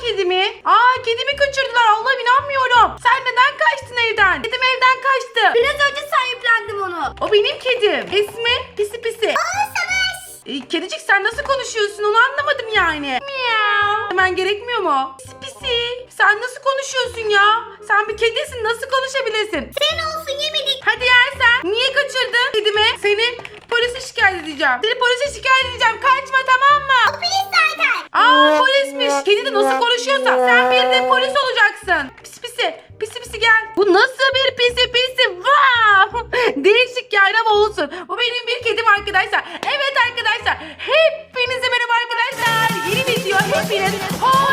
kedimi. Aa kedimi kaçırdılar. Allah'ım inanmıyorum. Sen neden kaçtın evden? Kedim evden kaçtı. Biraz önce sahiplendim onu. O benim kedim. İsmi Pisi Pisi. Aa Savaş. E, kedicik sen nasıl konuşuyorsun onu anlamadım yani. Miau. Hemen gerekmiyor mu? Pisi Pisi. Sen nasıl konuşuyorsun ya? Sen bir kedisin nasıl konuşabilirsin? Senin olsun yemedik. Hadi yersen. Niye kaçırdın kedimi? Seni polise şikayet edeceğim. Seni polise şikayet edeceğim. Kaçma tamam mı? O polis zaten. Aa polismiş. Kedi de nasıl konuşuyorsa sen bir de polis olacaksın. Pisi pisi. Pisi pisi gel. Bu nasıl bir pisi pisi? Wow. Değişik yani ama olsun. Bu benim bir kedim arkadaşlar. Evet arkadaşlar. Hepinize merhaba arkadaşlar. Yeni video hepiniz hoş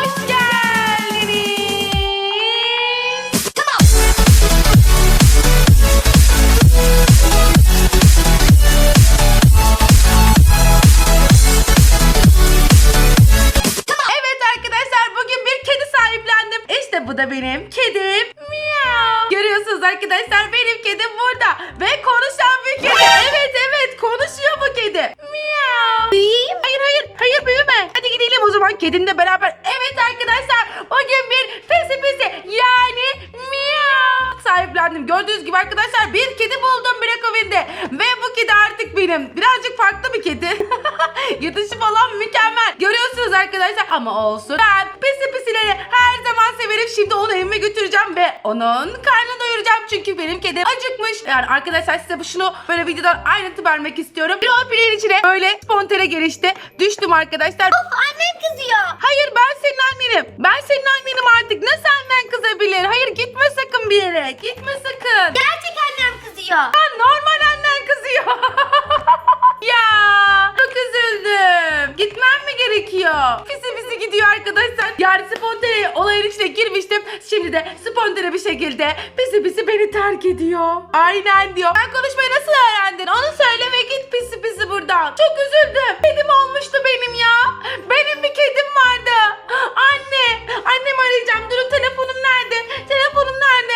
kedimle beraber. Evet arkadaşlar bugün bir pisi pisi yani miau sahiplendim. Gördüğünüz gibi arkadaşlar bir kedi buldum Brekovinde. Ve bu kedi artık benim. Birazcık farklı bir kedi. Yatışı falan mükemmel. Görüyorsunuz arkadaşlar ama olsun. Ben Şimdi onu evime götüreceğim ve onun karnını doyuracağım. Çünkü benim kedim acıkmış. Yani arkadaşlar size bu şunu böyle videodan ayrıntı vermek istiyorum. Bir o pilerin içine böyle spontane gelişti. Düştüm arkadaşlar. Of annem kızıyor. Hayır ben senin annenim. Ben senin annenim artık. Ne senden kızabilir? Hayır gitme sakın bir yere. Gitme sakın. Gerçek annem kızıyor. Ya normal annen kızıyor. ya çok üzüldüm. Gidiyor arkadaşlar. Yani spontane olayın içine girmiştim. Şimdi de spontane bir şekilde pisi pisi beni terk ediyor. Aynen diyor. Ben konuşmayı nasıl öğrendin? Onu söyle ve git pisi pisi buradan. Çok üzüldüm. Kedim olmuştu benim ya. Benim bir kedim vardı. Anne. Annemi arayacağım. Durun telefonum nerede? Telefonum nerede?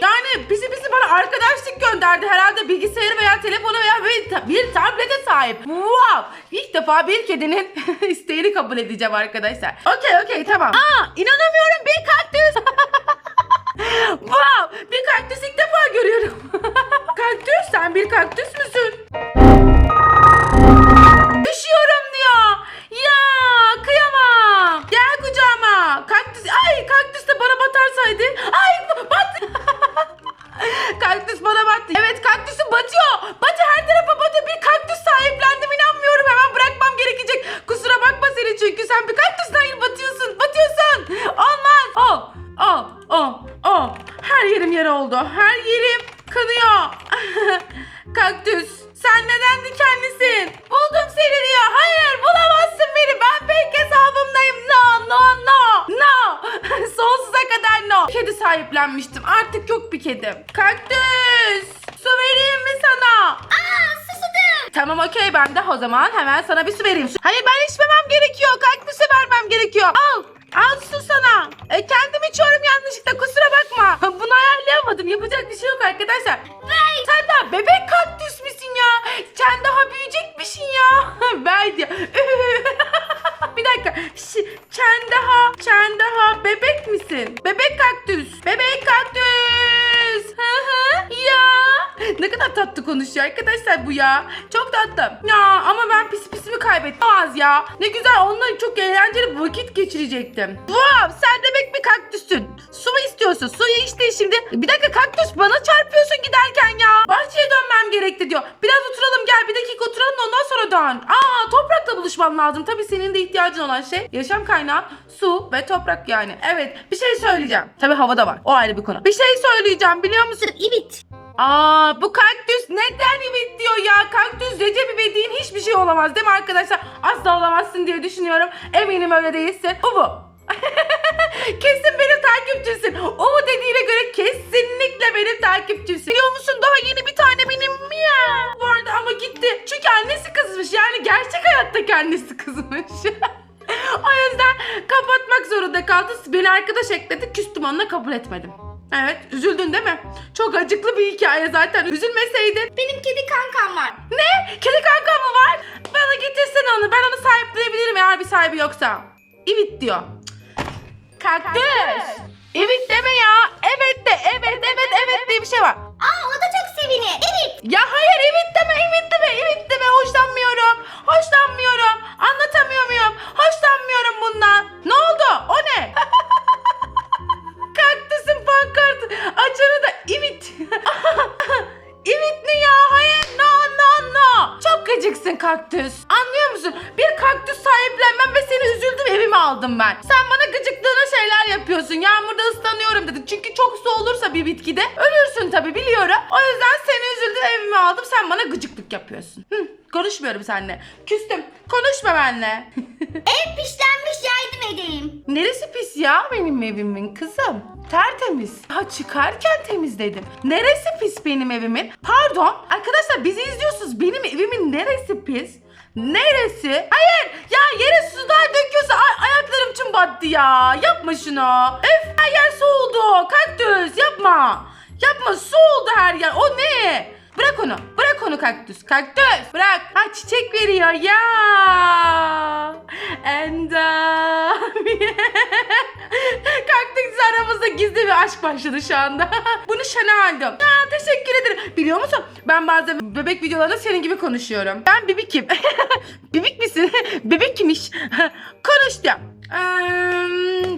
Yani pisi pisi bana arkadaşlık gönderdi. Herhalde bilgisayarı veya telefonu veya bir, bir tablete sahip. Wow. İlk defa bir kedinin isteğini kabul edeceğim arkadaşlar. Okey okey tamam. Aa inanamıyorum bir kaktüs. wow bir kaktüs ilk defa görüyorum. kaktüs sen bir kaktüs müsün? Düşüyorum kaktüs. Sen neden dikenlisin? Buldum seni diyor. Hayır bulamazsın beni. Ben fake hesabımdayım. No no no. No. Sonsuza kadar no. Kedi sahiplenmiştim. Artık yok bir kedim. Kaktüs. Su vereyim mi sana? Aa susadım. Tamam okey ben de o zaman hemen sana bir su vereyim. Hayır ben içmemem gerekiyor. Kaktüse vermem gerekiyor. Al. Al su sana. E, kendim içiyorum yanlışlıkla kusura bakma. Bunu ayarlayamadım. Yapacak bir şey yok arkadaşlar. Ver. Sen daha bebek kaktüs müsün ya? Sen daha büyüyecekmişsin ya. Ver diyor. bir dakika. Şi- Sen daha, sen daha bebek misin? Bebek kaktüs. Bebek kaktüs. Ya. Ne kadar tatlı konuşuyor arkadaşlar bu ya. Çok tatlı. Ya ama ben pis pisimi kaybettim az ya. Ne güzel onunla çok eğlenceli vakit geçirecektim. Wow sen demek bir kaktüsün. Su mu istiyorsun? Suyu içtin şimdi. Bir dakika kaktüs bana çarpıyorsun giderken ya. Bahçeye dönmem gerekti diyor. Biraz oturalım gel bir dakika oturalım da ondan sonra dön. Aa toprakla buluşmam lazım. Tabii senin de ihtiyacın olan şey yaşam kaynağı su ve toprak yani. Evet bir şey söyleyeceğim. Tabii hava da var. O ayrı bir konu. Bir şey söyleyeceğim biliyor musun? İbit. Aa bu kaktüs neden İbit diyor ya? Kaktüs Recep İvedik'in hiçbir şey olamaz değil mi arkadaşlar? Asla olamazsın diye düşünüyorum. Eminim öyle değilsin. Bu. Kesin benim takipçisin. O dediğine göre kesinlikle benim takipçisin. Biliyor musun daha yeni bir tane benim miyav vardı ama gitti. Çünkü annesi kızmış yani gerçek hayattaki annesi kızmış. o yüzden kapatmak zorunda kaldı. Beni arkadaş ekledi küstüm onunla kabul etmedim. Evet üzüldün değil mi? Çok acıklı bir hikaye zaten. Üzülmeseydin. Benim kedi kankam var. Ne? Kedi kanka mı var? Bana getirsene onu. Ben onu sahiplenebilirim eğer bir sahibi yoksa. Evet diyor. Kaktüs. Evet deme musun? Bir kaktüs sahiplenmem ve seni üzüldüm evime aldım ben. Sen bana gıcıklığına şeyler yapıyorsun. Yağmurda ıslanıyorum dedin. Çünkü çok su olursa bir bitkide ölürsün tabii biliyorum. O yüzden seni üzüldüm evime aldım. Sen bana gıcıklık yapıyorsun. Hı, konuşmuyorum seninle. Küstüm. Konuşma benimle. Ev pişlenmiş yardım edeyim. Neresi pis ya benim evimin kızım? Tertemiz. Ha çıkarken temizledim. Neresi pis benim evimin? Pardon. Arkadaşlar bizi izliyorsunuz. Benim evimin neresi pis? Neresi? Hayır. Ya yere sular döküyorsa ay- ayaklarım tüm battı ya. Yapma şunu. Öf her yer su oldu. Kaktüs yapma. Yapma su oldu her yer. O ne? Bırak onu. Bırak onu kaktüs. Kaktüs. Bırak. Ha çiçek veriyor ya. And uh, kaktüs aramızda gizli bir aşk başladı şu anda. Bunu şana aldım. Ya, teşekkür ederim. Biliyor musun? Ben bazen bebek videolarında senin gibi konuşuyorum. Ben bebekim. Bebek misin? Bebek kimmiş? Konuştu.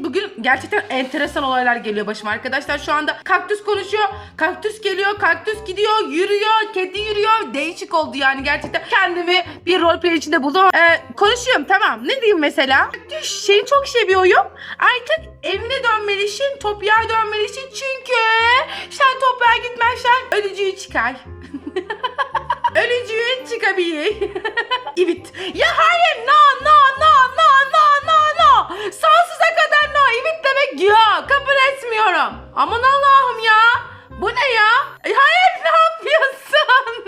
Bugün gerçekten enteresan olaylar geliyor başıma arkadaşlar. Şu anda kaktüs konuşuyor, kaktüs geliyor, kaktüs gidiyor, yürüyor, kedi yürüyor. Değişik oldu yani gerçekten. Kendimi bir roleplay içinde buldum. Ee, konuşuyorum tamam. Ne diyeyim mesela? Kaktüs seni çok seviyorum. Artık evine dönmelisin, toprağa dönmelisin. Çünkü sen toprağa gitmezsen ölücüğü çıkar. Ölücüğün çıkabilir. evet. Ya hayır no no no no no no. Sonsuza kadar no. Evet demek yok. Kabul etmiyorum. Aman Allah'ım ya. Bu ne ya? E, Hayır ne yapıyorsun?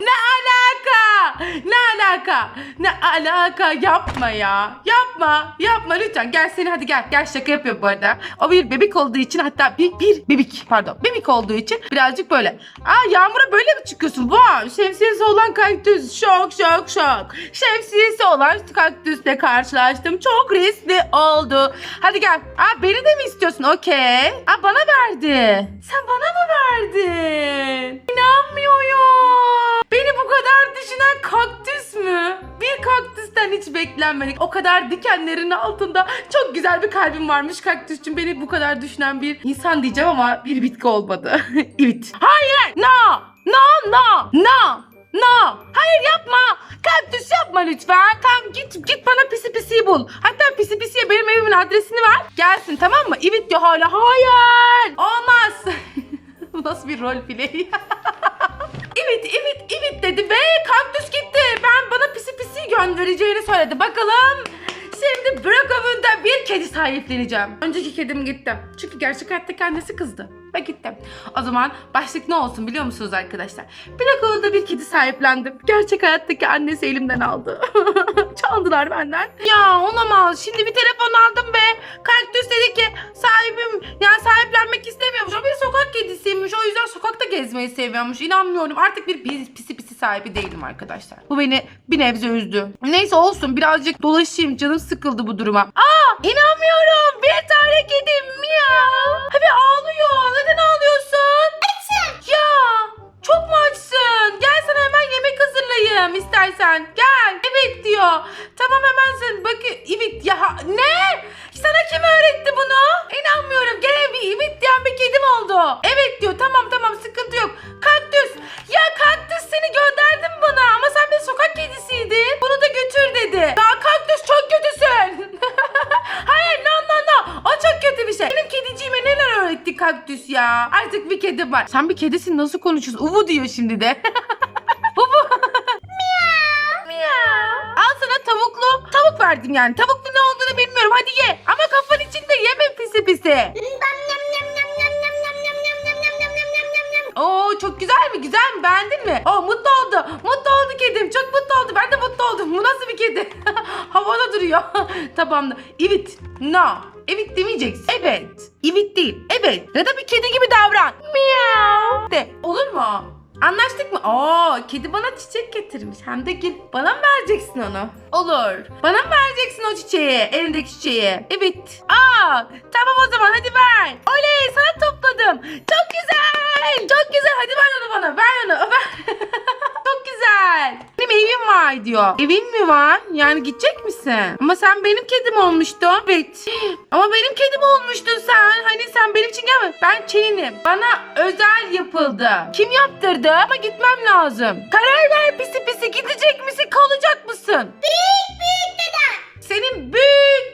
ne alaka? Ne alaka? Ne alaka? Yapma ya. Yapma. Yapma lütfen. Gel seni hadi gel. Gel şaka yapıyorum bu arada. O bir bebek olduğu için hatta bir, bir bebek pardon. Bebek olduğu için birazcık böyle. Aa yağmura böyle mi çıkıyorsun? Vay şemsiyesi olan kaktüs. Şok şok şok. Şemsiyesi olan kaktüsle karşılaştım. Çok riskli oldu. Hadi gel. Aa beni de mi istiyorsun? Okey. Aa bana verdi. Sen bana mı verdin? İnanmıyorum. Beni bu kadar düşünen kaktüs mü? Bir kaktüsten hiç beklenmedik. O kadar dikenlerin altında çok güzel bir kalbim varmış kaktüsçüm. Beni bu kadar düşünen bir insan diyeceğim ama bir bitki olmadı. evet. Hayır. No. No no. No. No. Hayır yapma. Kaktüs yapma lütfen. Tamam git git bana pisi pisiyi bul. Hatta pisi pisiye benim evimin adresini ver. Gelsin tamam mı? Evet diyor hala. Hayır. Olmaz. Nasıl bir rol play? evet evet evet dedi ve kaktüs gitti. Ben bana pisi pisi göndereceğini söyledi. Bakalım Şimdi Brokov'unda bir kedi sahipleneceğim. Önceki kedim gitti. Çünkü gerçek hayattaki annesi kızdı. Ve gittim. O zaman başlık ne olsun biliyor musunuz arkadaşlar? Brokov'unda bir kedi sahiplendim. Gerçek hayattaki annesi elimden aldı. Çaldılar benden. Ya olamaz. Şimdi bir telefon aldım ve kaktüs dedi ki sahibim yani sahiplenmek istemiyormuş. O bir sokak kedisiymiş. O yüzden sokakta gezmeyi seviyormuş. İnanmıyorum. Artık bir pis- pisi pisi sahibi değilim arkadaşlar. Bu beni bir nebze üzdü. Neyse olsun birazcık dolaşayım. Canım sıkıldı bu duruma. Aa inanmıyorum. Bir tane kedim miyav. Abi ağlıyor. Neden ağlıyorsun? Açım. Ya çok mu açsın? Gel hazırlayayım istersen. Gel. Evet diyor. Tamam hemen sen bak evet ya ne? Sana kim öğretti bunu? İnanmıyorum. Gene bir evet diyen bir kedim oldu. Evet diyor. Tamam tamam sıkıntı yok. Kaktüs. Ya kaktüs seni gönderdim bana ama sen bir sokak kedisiydin. Bunu da götür dedi. Ya kaktüs çok kötüsün. Hayır no no no. O çok kötü bir şey. Benim kediciğime neler öğretti kaktüs ya. Artık bir kedi var. Sen bir kedisin nasıl konuşuyorsun? Uvu diyor şimdi de. Uvu tavuklu tavuk verdim yani. Tavuklu ne olduğunu bilmiyorum. Hadi ye. Ama kafan içinde yeme pisi pisi. Oo çok güzel mi? Güzel mi? Beğendin mi? Oo mutlu oldu. Mutlu oldu kedim. Çok mutlu oldu. Ben de mutlu oldum. Bu nasıl bir kedi? Havada duruyor. Tabanda. Evet. No. Evet demeyeceksin. Evet. Evet değil. Evet. Ya da bir kedi gibi davran. Miau. De. Olur mu? Anlaştık mı? Oo, kedi bana çiçek getirmiş. Hem de gel. Bana mı vereceksin onu? Olur. Bana mı vereceksin o çiçeği? Elindeki çiçeği. Evet. Aa, tamam o zaman hadi ver. Oley sana topladım. Çok güzel. Çok güzel. Hadi ver onu bana. Ver onu. Ver. Çok güzel. Benim evim var diyor. Evin mi var? Yani gidecek misin? Ama sen benim kedim olmuştun. Evet. Ama benim kedim olmuştun sen. Hani sen benim için gelme. Ben Çin'im. Bana özel yapıldı. Kim yaptırdı? Ama gitmem lazım. Karar ver pisi pisi. Gidecek misin? Kalacak mısın? Büyük büyük deden. Senin büyük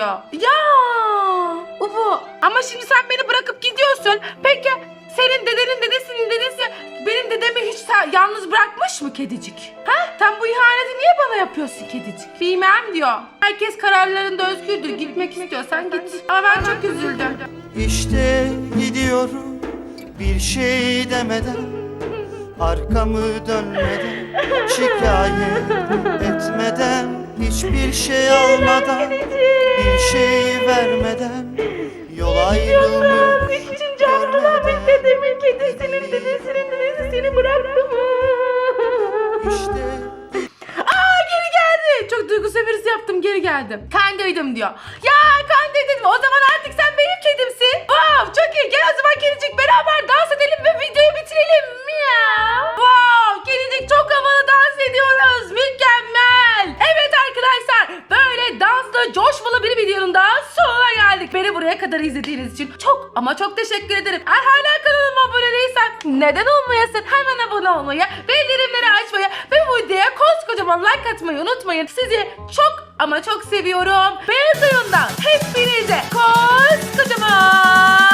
diyor. Ya bu. Ama şimdi sen beni bırakıp gidiyorsun. Peki senin dedenin dedesinin dedesi benim dedemi hiç yalnız bırakmış mı kedicik? Ha? Sen bu ihaneti niye bana yapıyorsun kedicik? Bilmem diyor. Herkes kararlarında özgürdür. Gitmek istiyorsan git. Ama ben çok üzüldüm. İşte gidiyorum bir şey demeden Arkamı dönmeden Şikayet etmeden Hiçbir şey almadan Bir şey vermeden Yol ayrılmış Üçüncü Abdülhamit dedemin kedisinin dedesinin dedesi seni bıraktı mı? İşte Aa geri geldi. Çok duygu sömürüsü yaptım geri geldim. Kandıydım diyor. Ya kandıydım. O zaman artık sen benim kedimsin. Wow çok iyi. Gel o zaman kedicik beraber dans edelim ve videoyu bitirelim. Miau. Wow kadar izlediğiniz için çok ama çok teşekkür ederim. Eğer hala kanalıma abone değilsen neden olmayasın? Hemen abone olmayı, bildirimleri açmayı ve bu videoya koskocaman like atmayı unutmayın. Sizi çok ama çok seviyorum. Beyaz oyundan hepinize koskocaman